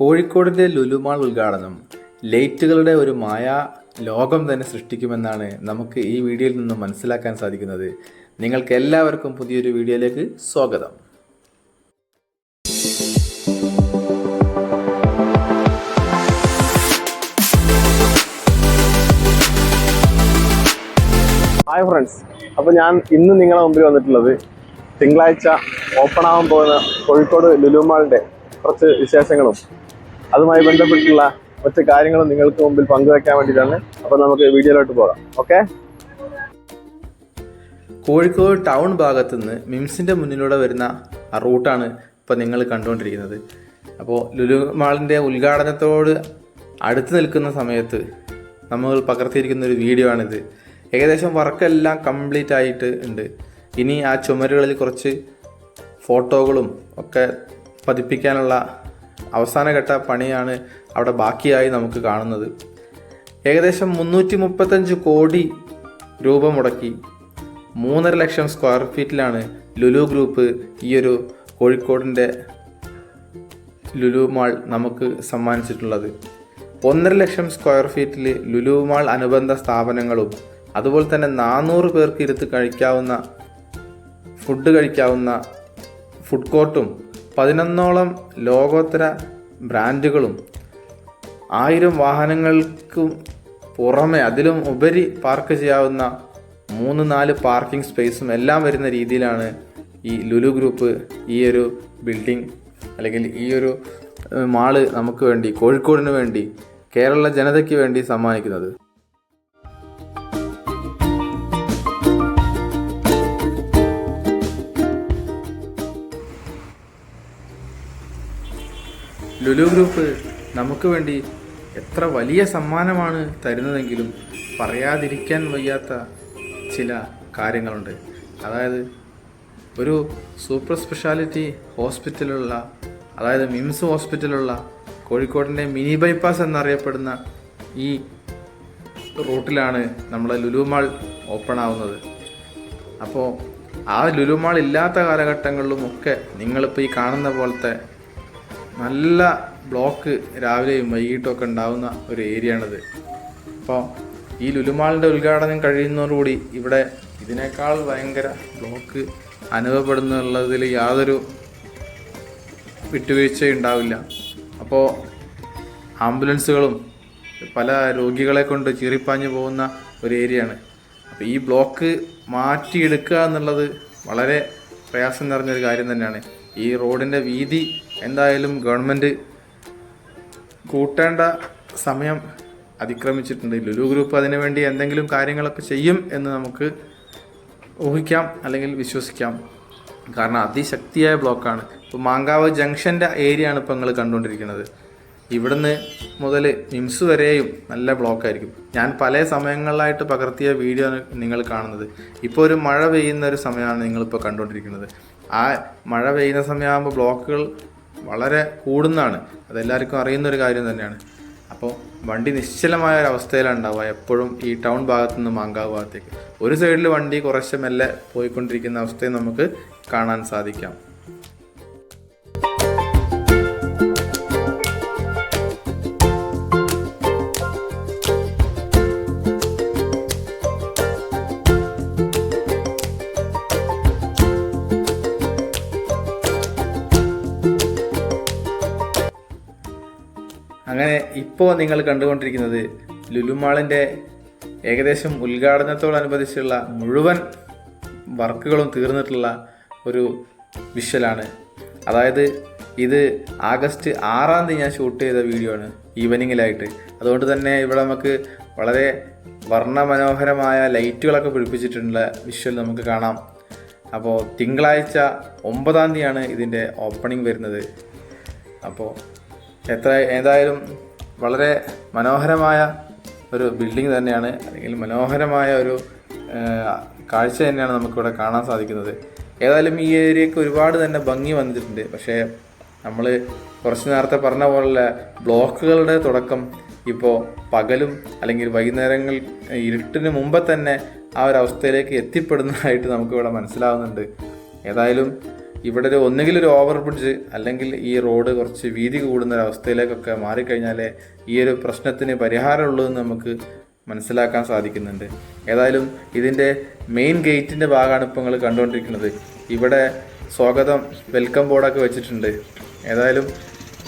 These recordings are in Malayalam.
കോഴിക്കോടിന്റെ ലുലുമാൾ ഉദ്ഘാടനം. ലൈറ്റുകളുടെ ഒരു മായാ ലോകം തന്നെ സൃഷ്ടിക്കുമെന്നാണ് നമുക്ക് ഈ വീഡിയോയിൽ നിന്നും മനസ്സിലാക്കാൻ സാധിക്കുന്നത്. നിങ്ങൾക്ക് എല്ലാവർക്കും പുതിയൊരു വീഡിയോയിലേക്ക് സ്വാഗതം. ഹായ് ഫ്രണ്ട്സ് അപ്പോൾ ഞാൻ ഇന്ന് നിങ്ങളെ മുമ്പിൽ വന്നിട്ടുള്ളത് തിങ്കളാഴ്ച ഓപ്പൺ ആവാൻ പോകുന്ന കോഴിക്കോട് ലുലുമാളിന്റെ കുറച്ച് വിശേഷങ്ങളും അതുമായി ബന്ധപ്പെട്ടുള്ള കുറച്ച് കാര്യങ്ങളും നിങ്ങൾക്ക് മുമ്പിൽ പങ്കുവെക്കാൻ വേണ്ടിയിട്ടാണ്. അപ്പോൾ നമുക്ക് വീഡിയോയിലോട്ട് പോകാം. ഓക്കെ കോഴിക്കോട് ടൗൺ ഭാഗത്തു നിന്ന് മിംസിന്റെ മുന്നിലൂടെ വരുന്ന ആ റൂട്ടാണ് ഇപ്പോൾ നിങ്ങൾ കണ്ടുകൊണ്ടിരിക്കുന്നത്. അപ്പോൾ ലുലു മാളിന്റെ ഉദ്ഘാടനത്തോട് അടുത്ത് നിൽക്കുന്ന സമയത്ത് നമ്മൾ പകർത്തിയിരിക്കുന്ന ഒരു വീഡിയോ ആണിത്. ഏകദേശം വർക്കെല്ലാം കംപ്ലീറ്റ് ആയിട്ട് ഉണ്ട്. ഇനി ആ ചുമരുകളിൽ കുറച്ച് ഫോട്ടോകളും ഒക്കെ പതിപ്പിക്കാനുള്ള അവസാനഘട്ട പണിയാണ് അവിടെ ബാക്കിയായി നമുക്ക് കാണുന്നത്. ഏകദേശം മുന്നൂറ്റി മുപ്പത്തഞ്ച് കോടി രൂപ മുടക്കി മൂന്നര ലക്ഷം സ്ക്വയർ ഫീറ്റിലാണ് ലുലു ഗ്രൂപ്പ് ഈയൊരു കോഴിക്കോടിന്റെ ലുലു മാൾ നമുക്ക് സമ്മാനിച്ചിട്ടുള്ളത്. ഒന്നര ലക്ഷം സ്ക്വയർ ഫീറ്റിൽ ലുലു മാൾ അനുബന്ധ സ്ഥാപനങ്ങളും അതുപോലെ തന്നെ നാനൂറ് പേർക്ക് ഇരുത്ത് കഴിക്കാവുന്ന ഫുഡ് കഴിക്കാവുന്ന ഫുഡ് കോർട്ടും പതിനൊന്നോളം ലോകോത്തര ബ്രാൻഡുകളും ആയിരം വാഹനങ്ങൾക്കും പുറമെ അതിലും ഉപരി പാർക്ക് ചെയ്യാവുന്ന മൂന്ന് നാല് പാർക്കിംഗ് സ്പേസും എല്ലാം വരുന്ന രീതിയിലാണ് ഈ ലുലു ഗ്രൂപ്പ് ഈ ഒരു ബിൽഡിംഗ് അല്ലെങ്കിൽ ഈ ഒരു മാൾ നമുക്ക് വേണ്ടി കോഴിക്കോടിന് വേണ്ടി കേരള ജനതയ്ക്ക് വേണ്ടി സമ്മാനിക്കുന്നത്. ലുലു ഗ്രൂപ്പ് നമുക്ക് വേണ്ടി എത്ര വലിയ സമ്മാനമാണ് തരുന്നതെങ്കിലും പറയാതിരിക്കാൻ വയ്യാത്ത ചില കാര്യങ്ങളുണ്ട്. അതായത് ഒരു സൂപ്പർ സ്പെഷ്യാലിറ്റി ഹോസ്പിറ്റലുള്ള അതായത് മിംസ് ഹോസ്പിറ്റലുള്ള കോഴിക്കോടിന്റെ മിനി ബൈപ്പാസ് എന്നറിയപ്പെടുന്ന ഈ റൂട്ടിലാണ് നമ്മളെ ലുലുമാൾ ഓപ്പൺ ആവുന്നത്. അപ്പോൾ ആ ലുലുമാൾ ഇല്ലാത്ത കാലഘട്ടങ്ങളിലും ഒക്കെ നിങ്ങളിപ്പോൾ ഈ കാണുന്ന പോലത്തെ നല്ല ബ്ലോക്ക് രാവിലെയും വൈകിട്ടും ഒക്കെ ഉണ്ടാവുന്ന ഒരു ഏരിയ ആണിത് അപ്പോൾ ഈ ലുലുമാളിന്റെ ഉദ്ഘാടനം കഴിയുന്നതോടുകൂടി ഇവിടെ ഇതിനേക്കാൾ ഭയങ്കര ബ്ലോക്ക് അനുഭവപ്പെടുന്നുള്ളതിൽ യാതൊരു വിട്ടുവീഴ്ചയും ഉണ്ടാവില്ല. അപ്പോൾ ആംബുലൻസുകളും പല രോഗികളെ കൊണ്ട് ചീറിപ്പാഞ്ഞു പോകുന്ന ഒരു ഏരിയയാണ്. അപ്പോൾ ഈ ബ്ലോക്ക് മാറ്റിയെടുക്കുക എന്നുള്ളത് വളരെ പ്രയാസം നിറഞ്ഞൊരു കാര്യം തന്നെയാണ്. ഈ റോഡിന്റെ വീതി എന്തായാലും ഗവൺമെന്റ് കൂട്ടേണ്ട സമയം അതിക്രമിച്ചിട്ടുണ്ട്. ലുലു ഗ്രൂപ്പ് അതിനുവേണ്ടി എന്തെങ്കിലും കാര്യങ്ങളൊക്കെ ചെയ്യും എന്ന് നമുക്ക് ഊഹിക്കാം അല്ലെങ്കിൽ വിശ്വസിക്കാം. കാരണം അതിശക്തിയായ ബ്ലോക്കാണ്. ഇപ്പോൾ മാങ്കാവ് ജംഗ്ഷന്റെ ഏരിയ ആണ് ഇപ്പോൾ നിങ്ങൾ കണ്ടുകൊണ്ടിരിക്കുന്നത്. ഇവിടുന്ന് മുതൽ മിംസ് വരെയും നല്ല ബ്ലോക്കായിരിക്കും. ഞാൻ പല സമയങ്ങളിലായിട്ട് പകർത്തിയ വീഡിയോ ആണ് നിങ്ങൾ കാണുന്നത്. ഇപ്പോൾ ഒരു മഴ പെയ്യുന്ന ഒരു സമയമാണ് നിങ്ങളിപ്പോൾ കണ്ടുകൊണ്ടിരിക്കുന്നത്. ആ മഴ പെയ്യുന്ന സമയമാകുമ്പോൾ ബ്ലോക്കുകൾ വളരെ കൂടുന്നതാണ്. അതെല്ലാവർക്കും അറിയുന്ന ഒരു കാര്യം തന്നെയാണ്. അപ്പോൾ വണ്ടി നിശ്ചലമായ ഒരു അവസ്ഥയിലാണ് ഉണ്ടാവുക. എപ്പോഴും ഈ ടൗൺ ഭാഗത്തു നിന്ന് മാങ്കാവ് ഭാഗത്തേക്ക്. ഒരു സൈഡിൽ വണ്ടി കുറച്ച് മെല്ലെ പോയിക്കൊണ്ടിരിക്കുന്ന അവസ്ഥയും നമുക്ക് കാണാൻ സാധിക്കാം. അങ്ങനെ ഇപ്പോൾ നിങ്ങൾ കണ്ടുകൊണ്ടിരിക്കുന്നത് ലുലുമാളിന്റെ ഏകദേശം ഉദ്ഘാടനത്തോടനുബന്ധിച്ചുള്ള മുഴുവൻ വർക്കുകളും തീർന്നിട്ടുള്ള ഒരു വിഷ്വലാണ്. അതായത് ഇത് ആഗസ്റ്റ് ആറാം തീയതി ഞാൻ ഷൂട്ട് ചെയ്ത വീഡിയോ ആണ് ഈവനിങ്ങിലായിട്ട്. അതുകൊണ്ട് തന്നെ ഇവിടെ നമുക്ക് വളരെ വർണമനോഹരമായ ലൈറ്റുകളൊക്കെ പിടിപ്പിച്ചിട്ടുള്ള വിഷ്വൽ നമുക്ക് കാണാം. അപ്പോൾ തിങ്കളാഴ്ച ഒമ്പതാം തീയതിയാണ് ഇതിന്റെ ഓപ്പണിംഗ് വരുന്നത്. അപ്പോൾ എത്ര ഏതായാലും വളരെ മനോഹരമായ ഒരു ബിൽഡിംഗ് തന്നെയാണ് അല്ലെങ്കിൽ മനോഹരമായ ഒരു കാഴ്ച തന്നെയാണ് നമുക്കിവിടെ കാണാൻ സാധിക്കുന്നത്. ഏതായാലും ഈ ഏരിയക്ക് ഒരുപാട് തന്നെ ഭംഗി വന്നിട്ടുണ്ട്. പക്ഷേ നമ്മൾ കുറച്ച് നേരത്തെ പറഞ്ഞ പോലുള്ള ബ്ലോക്കുകളുടെ തുടക്കം ഇപ്പോൾ പകലും അല്ലെങ്കിൽ വൈകുന്നേരങ്ങൾ ഇരുട്ടിന് മുമ്പ് തന്നെ ആ ഒരു അവസ്ഥയിലേക്ക് എത്തിപ്പെടുന്നതായിട്ട് നമുക്കിവിടെ മനസ്സിലാവുന്നുണ്ട്. ഏതായാലും ഇവിടെ ഒരു ഒന്നുകിൽ ഒരു ഓവർ ബ്രിഡ്ജ് അല്ലെങ്കിൽ ഈ റോഡ് കുറച്ച് വീതി കൂടുന്ന ഒരവസ്ഥയിലേക്കൊക്കെ മാറിക്കഴിഞ്ഞാലേ ഈ ഒരു പ്രശ്നത്തിന് പരിഹാരമുള്ളൂ എന്ന് നമുക്ക് മനസ്സിലാക്കാൻ സാധിക്കുന്നുണ്ട്. ഏതായാലും ഇതിന്റെ മെയിൻ ഗേറ്റിന്റെ ഭാഗമാണ് ഇപ്പോൾ നിങ്ങൾ കണ്ടുകൊണ്ടിരിക്കുന്നത്. ഇവിടെ സ്വാഗതം വെൽക്കം ബോർഡൊക്കെ വെച്ചിട്ടുണ്ട്. ഏതായാലും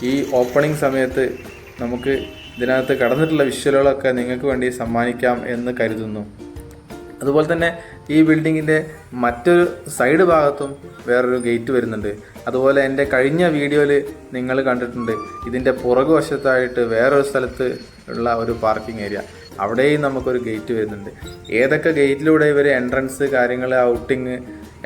ഈ ഓപ്പണിംഗ് സമയത്ത് നമുക്ക് ഇതിനകത്ത് കടന്നിട്ടുള്ള വിഷ്വലുകളൊക്കെ നിങ്ങൾക്ക് വേണ്ടി സമ്മാനിക്കാം എന്ന് കരുതുന്നു. അതുപോലെ തന്നെ ഈ ബിൽഡിങ്ങിന്റെ മറ്റൊരു സൈഡ് ഭാഗത്തും വേറൊരു ഗേറ്റ് വരുന്നുണ്ട്. അതുപോലെ എന്റെ കഴിഞ്ഞ വീഡിയോയിൽ നിങ്ങൾ കണ്ടിട്ടുണ്ട്. ഇതിന്റെ പുറകുവശത്തായിട്ട് വേറൊരു സ്ഥലത്ത് ഉള്ള ഒരു പാർക്കിംഗ് ഏരിയ അവിടെയും നമുക്കൊരു ഗേറ്റ് വരുന്നുണ്ട്. ഏതൊക്കെ ഗേറ്റിലൂടെ ഇവർ എൻട്രൻസ് കാര്യങ്ങൾ ഔട്ടിങ്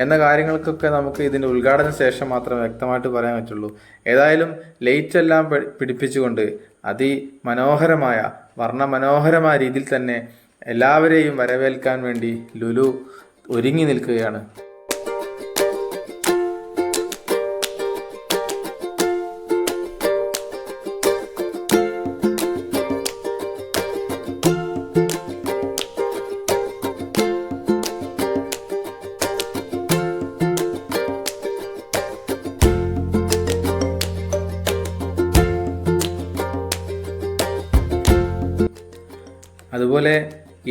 എന്ന കാര്യങ്ങൾക്കൊക്കെ നമുക്ക് ഇതിന്റെ ഉദ്ഘാടന ശേഷം മാത്രം വ്യക്തമായിട്ട് പറയാൻ പറ്റുള്ളൂ. ഏതായാലും ലൈറ്റ് എല്ലാം പിടിപ്പിച്ചുകൊണ്ട് അതിമനോഹരമായ വർണമനോഹരമായ രീതിയിൽ തന്നെ എല്ലാവരെയും വരവേൽക്കാൻ വേണ്ടി ലുലു ഒരുങ്ങി നിൽക്കുകയാണ്.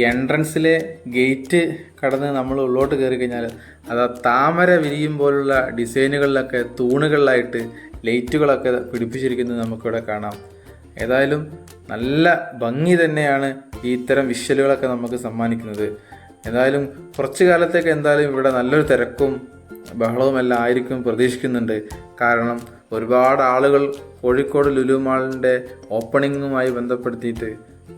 എൻട്രൻസിലെ ഗേറ്റ് കടന്ന് നമ്മൾ ഉള്ളോട്ട് കയറി കഴിഞ്ഞാൽ അത് താമര വിരിയും പോലുള്ള ഡിസൈനുകളിലൊക്കെ തൂണുകളിലായിട്ട് ലൈറ്റുകളൊക്കെ പിടിപ്പിച്ചിരിക്കുന്നത് നമുക്കിവിടെ കാണാം. ഏതായാലും നല്ല ഭംഗി തന്നെയാണ് ഈ ഇത്തരം വിഷ്വലുകളൊക്കെ നമുക്ക് സമ്മാനിക്കുന്നത്. ഏതായാലും കുറച്ച് കാലത്തേക്ക് എന്തായാലും ഇവിടെ നല്ലൊരു തിരക്കും ബഹളവുമെല്ലാം ആയിരിക്കും പ്രതീക്ഷിക്കുന്നുണ്ട്. കാരണം ഒരുപാട് ആളുകൾ കോഴിക്കോട് ലുലു മാളിന്റെ ഓപ്പണിങ്ങുമായി ബന്ധപ്പെടുത്തിയിട്ട്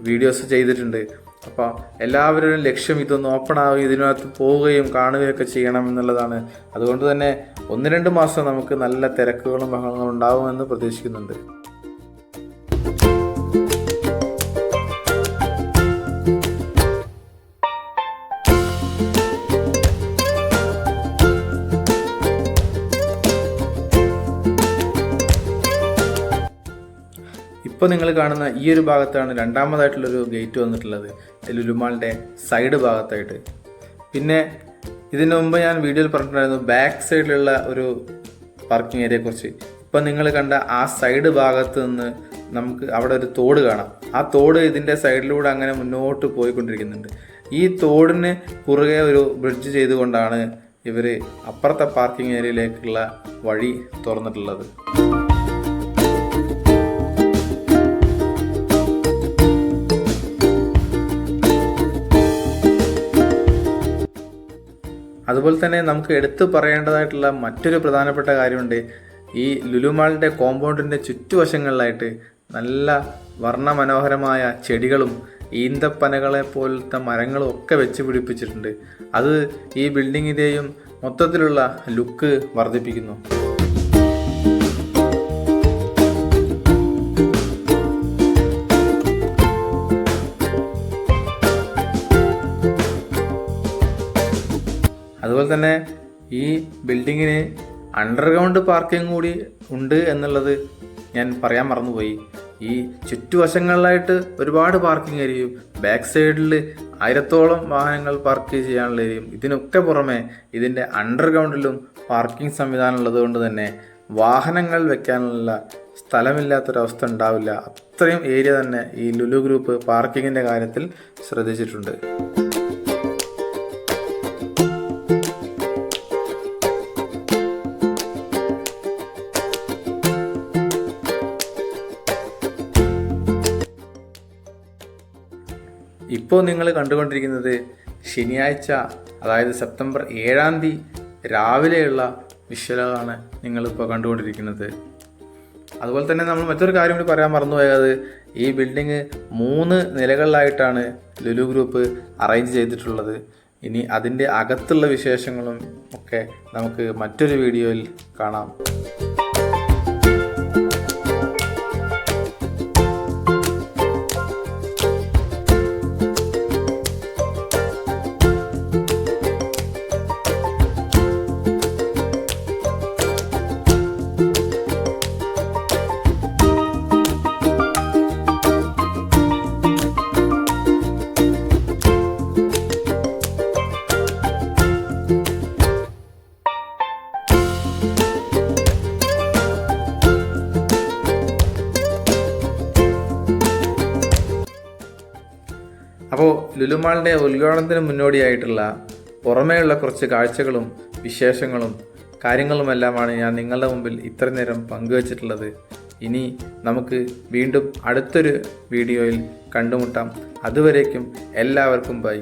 വീഡിയോസ് ചെയ്തിട്ടുണ്ട്. അപ്പോൾ എല്ലാവരുടെയും ലക്ഷ്യം ഇതൊന്ന് ഓപ്പൺ ആവുകയും ഇതിനകത്ത് പോവുകയും കാണുകയൊക്കെ ചെയ്യണം എന്നുള്ളതാണ്. അതുകൊണ്ട് തന്നെ ഒന്ന് രണ്ട് മാസം നമുക്ക് നല്ല തിരക്കുകളും ബഹളങ്ങളും ഉണ്ടാവുമെന്ന് പ്രതീക്ഷിക്കുന്നുണ്ട്. ഇപ്പോൾ നിങ്ങൾ കാണുന്ന ഈ ഒരു ഭാഗത്താണ് രണ്ടാമതായിട്ടുള്ളൊരു ഗേറ്റ് വന്നിട്ടുള്ളത്. ലുലുമാളിന്റെ സൈഡ് ഭാഗത്തായിട്ട്. പിന്നെ ഇതിനു മുമ്പ് ഞാൻ വീഡിയോയിൽ പറഞ്ഞിട്ടുണ്ടായിരുന്നു ബാക്ക് സൈഡിലുള്ള ഒരു പാർക്കിംഗ് ഏരിയയെക്കുറിച്ച് ഇപ്പം നിങ്ങൾ കണ്ട ആ സൈഡ് ഭാഗത്ത് നിന്ന് നമുക്ക് അവിടെ ഒരു തോട് കാണാം. ആ തോട് ഇതിന്റെ സൈഡിലൂടെ അങ്ങനെ മുന്നോട്ട് പോയിക്കൊണ്ടിരിക്കുന്നുണ്ട്. ഈ തോടിന് കുറുകെ ഒരു ബ്രിഡ്ജ് ചെയ്തുകൊണ്ടാണ് ഇവർ അപ്പുറത്തെ പാർക്കിംഗ് ഏരിയയിലേക്കുള്ള വഴി തുറന്നിട്ടുള്ളത്. അതുപോലെ തന്നെ നമുക്ക് എടുത്തു പറയേണ്ടതായിട്ടുള്ള മറ്റൊരു പ്രധാനപ്പെട്ട കാര്യമുണ്ട്. ഈ ലുലുമാളിന്റെ കോമ്പൗണ്ടിന്റെ ചുറ്റുവശങ്ങളിലായിട്ട് നല്ല വർണമനോഹരമായ ചെടികളും ഈന്തപ്പനകളെ പോലത്തെ മരങ്ങളും ഒക്കെ വെച്ച് പിടിപ്പിച്ചിട്ടുണ്ട്. അത് ഈ ബിൽഡിങ്ങിന്റെയും മൊത്തത്തിലുള്ള ലുക്ക് വർദ്ധിപ്പിക്കുന്നു. അതുപോലെ തന്നെ ഈ ബിൽഡിങ്ങിന് അണ്ടർഗ്രൗണ്ട് പാർക്കിംഗ് കൂടി ഉണ്ട് എന്നുള്ളത് ഞാൻ പറയാൻ മറന്നുപോയി. ഈ ചുറ്റുവശങ്ങളിലായിട്ട് ഒരുപാട് പാർക്കിംഗ് ഏരിയയും ബാക്ക് സൈഡിൽ ആയിരത്തോളം വാഹനങ്ങൾ പാർക്ക് ചെയ്യാനുള്ള ഏരിയയും ഇതിനൊക്കെ പുറമെ ഇതിന്റെ അണ്ടർഗ്രൗണ്ടിലും പാർക്കിംഗ് സംവിധാനം ഉള്ളതുകൊണ്ട് തന്നെ വാഹനങ്ങൾ വെക്കാനുള്ള സ്ഥലമില്ലാത്തൊരവസ്ഥ ഉണ്ടാവില്ല. അത്രയും ഏരിയ തന്നെ ഈ ലുലു ഗ്രൂപ്പ് പാർക്കിങ്ങിന്റെ കാര്യത്തിൽ ശ്രദ്ധിച്ചിട്ടുണ്ട്. ഇപ്പോൾ നിങ്ങൾ കണ്ടുകൊണ്ടിരിക്കുന്നത് ശനിയാഴ്ച അതായത് സെപ്റ്റംബർ ഏഴാം തീയതി രാവിലെയുള്ള വിഷ്വലാണ് നിങ്ങളിപ്പോൾ കണ്ടുകൊണ്ടിരിക്കുന്നത്. അതുപോലെ തന്നെ നമ്മൾ മറ്റൊരു കാര്യം കൂടി പറയാൻ മറന്നുപോയത് ഈ ബിൽഡിങ് മൂന്ന് നിലകളിലായിട്ടാണ് ലുലു ഗ്രൂപ്പ് അറേഞ്ച് ചെയ്തിട്ടുള്ളത്. ഇനി അതിന്റെ അകത്തുള്ള വിശേഷങ്ങളും ഒക്കെ നമുക്ക് മറ്റൊരു വീഡിയോയിൽ കാണാം. അപ്പോൾ ലുലുമാളിന്റെ ഉദ്ഘാടനത്തിന് മുന്നോടിയായിട്ടുള്ള പുറമേയുള്ള കുറച്ച് കാഴ്ചകളും വിശേഷങ്ങളും കാര്യങ്ങളുമെല്ലാമാണ് ഞാൻ നിങ്ങളുടെ മുമ്പിൽ ഇത്ര നേരം പങ്കുവച്ചിട്ടുള്ളത്. ഇനി നമുക്ക് വീണ്ടും അടുത്തൊരു വീഡിയോയിൽ കണ്ടുമുട്ടാം. അതുവരേക്കും എല്ലാവർക്കും ബൈ.